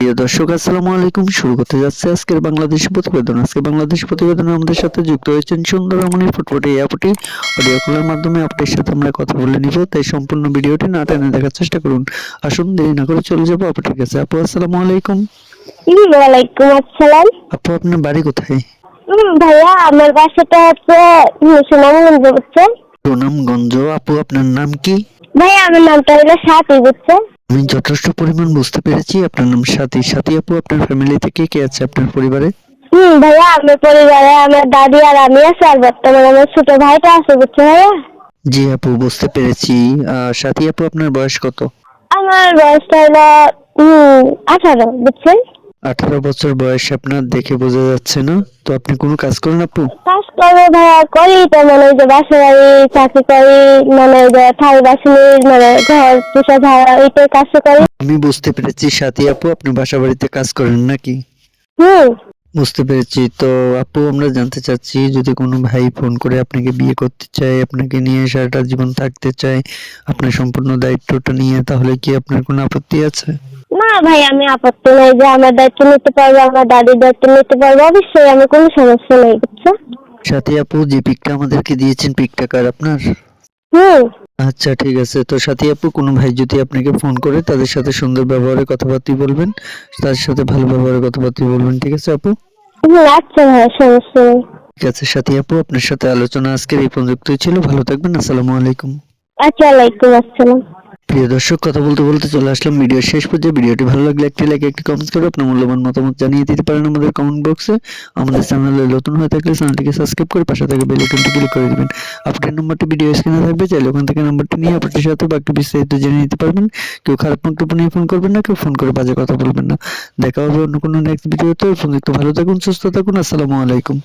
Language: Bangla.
প্রিয় দর্শক আসসালামু আলাইকুম। শুরু করতে যাচ্ছে আজকের বাংলাদেশ প্রতিবেদন। আজকে বাংলাদেশ প্রতিবেদনে আমাদের সাথে যুক্ত হয়েছেন সুন্দর রমণী ফুটফুটে ইয়াপটি অডিও কলের মাধ্যমে আপনার সাথে আমরা কথা বলে নিব তাই সম্পূর্ণ ভিডিওটি না টেনে দেখার চেষ্টা করুন। আসুন দেরি না করে চলে যাব আপু ঠিক আছে আপু আসসালামু আলাইকুম। ওয়ালাইকুম আসসালাম। আপু আপনার বাড়ি কোথায়? ভাইয়া আমার বাসাটা হচ্ছে সুনামগঞ্জ বুঝছেন? সুনামগঞ্জ। আপু আপনার নাম কি? ভাইয়া আমার নামটা হলো সাথী বুঝছেন? আমি যথেষ্ট পরিমাণ বুঝতে পেরেছি। আপনার নাম সাথী। সাথী আপু আপনার ফ্যামিলি থেকে কে আছে আপনার পরিবারে? হুম ভাইয়া আমার পরিবারে আমার দাদি আর আমি আছে আর বর্তমানে আমার ছোট ভাইটা আছে বুঝছ ভাইয়া? জি আপু বুঝতে পেরেছি। সাথী আপু আপনার বয়স কত? আমার বয়সটা হলো হুম আঠারো বুঝছেন? আঠারো বছর বয়স আপনার দেখে বোঝা যাচ্ছে না। তো আপনি কোনো কাজ করেন আপু? কাজ করব ভাইয়া করি তো মানে ওই যে বাসা বাড়ি চাকরি করি মানে ওই যে থাই বাসনের মানে ঘর পোষা ভাড়া এইটাই কাজ করি। আমি বুঝতে পেরেছি সাথী আপু আপনি বাসা বাড়িতে কাজ করেন নাকি? হুম। বুঝতে পেরেছি। তো আপু আমরা জানতে চাচ্ছি যদি কোনো ভাই ফোন করে আপনাকে বিয়ে করতে চায় আপনাকে নিয়ে সারাটা জীবন থাকতে চায় আপনার সম্পূর্ণ দায়িত্বটা নিয়ে তাহলে কি আপনার কোনো আপত্তি আছে? না ভাই আমি আপত্তি নাই যে আমার দায়িত্ব নিতে পারব আমার দাদির দায়িত্ব নিতে পারব অবশ্যই আমি কোনো সমস্যা নেই বুঝছ? সাথী আপু যে পিকটা আমাদেরকে দিয়েছেন পিকটা কার আপনার? হুম। আচ্ছা ঠিক আছে। তো সাথী আপু কোনো ভাই যদি আপনাকে ফোন করে তাদের সাথে সুন্দর ব্যবহারে কথাবার্তা বলবেন তাদের সাথে ভালো ব্যবহারে কথাবার্তা বলবেন ঠিক আছে আপু? আচ্ছা ভাই সমস্যা নেই ঠিক আছে সাথী আপু আপনার সাথে আলোচনা আজকের এই পর্যন্তই ছিল। ভালো থাকবেন আসসালামু আলাইকুম। আচ্ছা ওয়ালাইকুম আসসালাম। প্রিয় দর্শক, কথা বলতে বলতে চলে আসলাম ভিডিও শেষ পর্যায়ে। ভিডিওটি ভালো লাগলে একটি লাইক একটি কমেন্ট করে আপনার মূল্যবান মতামত জানিয়ে দিতে পারেন আমাদের কমেন্ট বক্সে আমাদের চ্যানেলে নতুন হয়ে থাকলে চ্যানেলটিকে সাবস্ক্রাইব করে পাশে থাকা বেল আইকনটি ক্লিক করে দিবেন। আপনার নম্বরটি ভিডিও স্ক্রিনে থাকবে, চাইলে ওখান থেকে নাম্বারটি নিয়ে আপনার সাথে বাকি বিস্তারিত জেনে নিতে পারবেন। কেউ খারাপ মন্তব্য নিয়ে ফোন করবেন না, কেউ ফোন করে বাজে কথা বলবেন না। দেখা হবে অন্য কোনো নেক্সট ভিডিওতে একটু ভালো থাকুন, সুস্থ থাকুন, আসসালামু আলাইকুম।